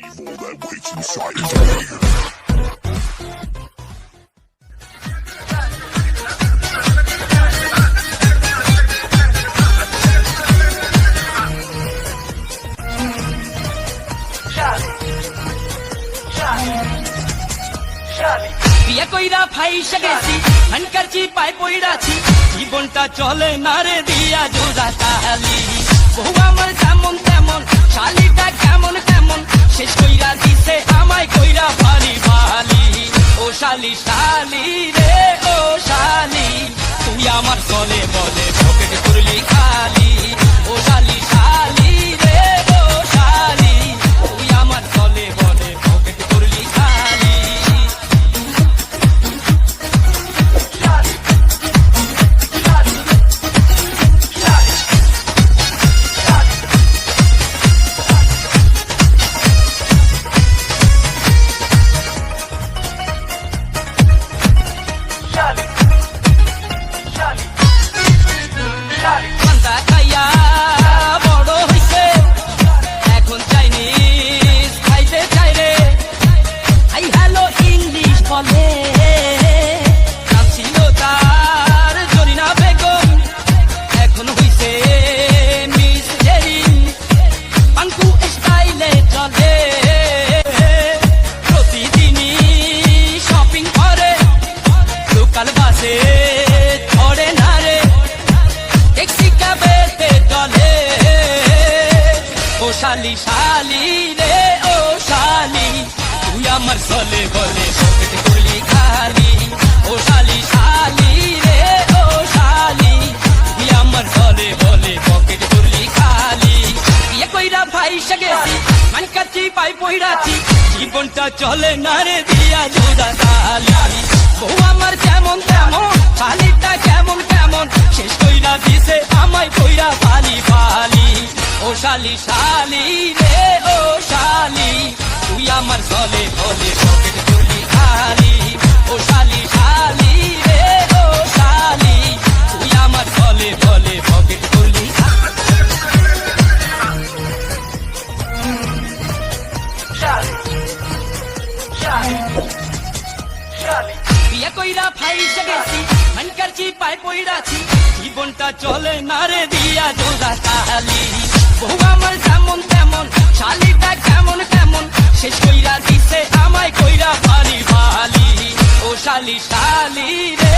All that waits inside of you. বিয়ে কইরা ফাইসা গেছি হানকারছি পাই পইরাছি জীবনটা চলে না রে দিয়া জোড়া তালি বহু আমার যেমন তেমন শালিটা কেমন কেমন শেষ কইরা দিছে আমায় শালি শালি রে, ও শালি। তুই আমার চলে বলে পকেট খালি। ও শালি শালি রে, ও শালি। তুই আমার চলে বলে পকেট করলি খালি। ইয়ে কইরা ভাই গেছি, মান কাছি পাই পইরাছি। জীবনটা চলে না রে দিয়া জোড়া তালি। বউ আমার যেমন তেমন, শালিটা কেমন কেমন শেষ কইরা দিছে আমায় কইরা শালি শালি রে, ও শালি। তুই আমার চলে বলে পকেট শালি রে, ও শালি। তুই বিয়ে কইরা ফাইসা গেছি হানকারছি পাই পইরাছি জীবনটা চলে না দিয়া জোড়া তালি। আমার যেমন তেমন শালিটা কেমন শেষ কইরা কইরা ও শালি শালি রে।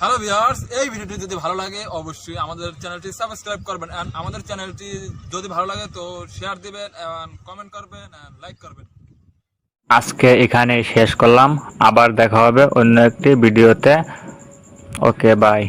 হ্যালো ভিউয়ার্স এই ভিডিওটি যদি ভালো লাগে, অবশ্যই আমাদের চ্যানেলটি সাবস্ক্রাইব করবেন। অ্যান্ড আমাদের চ্যানেলটি যদি ভালো লাগে তো শেয়ার দিবেন কমেন্ট করবেন লাইক করবেন। আজকে এখানে শেষ করলাম। আবার দেখা হবে অন্য একটি ভিডিওতে। Okay bye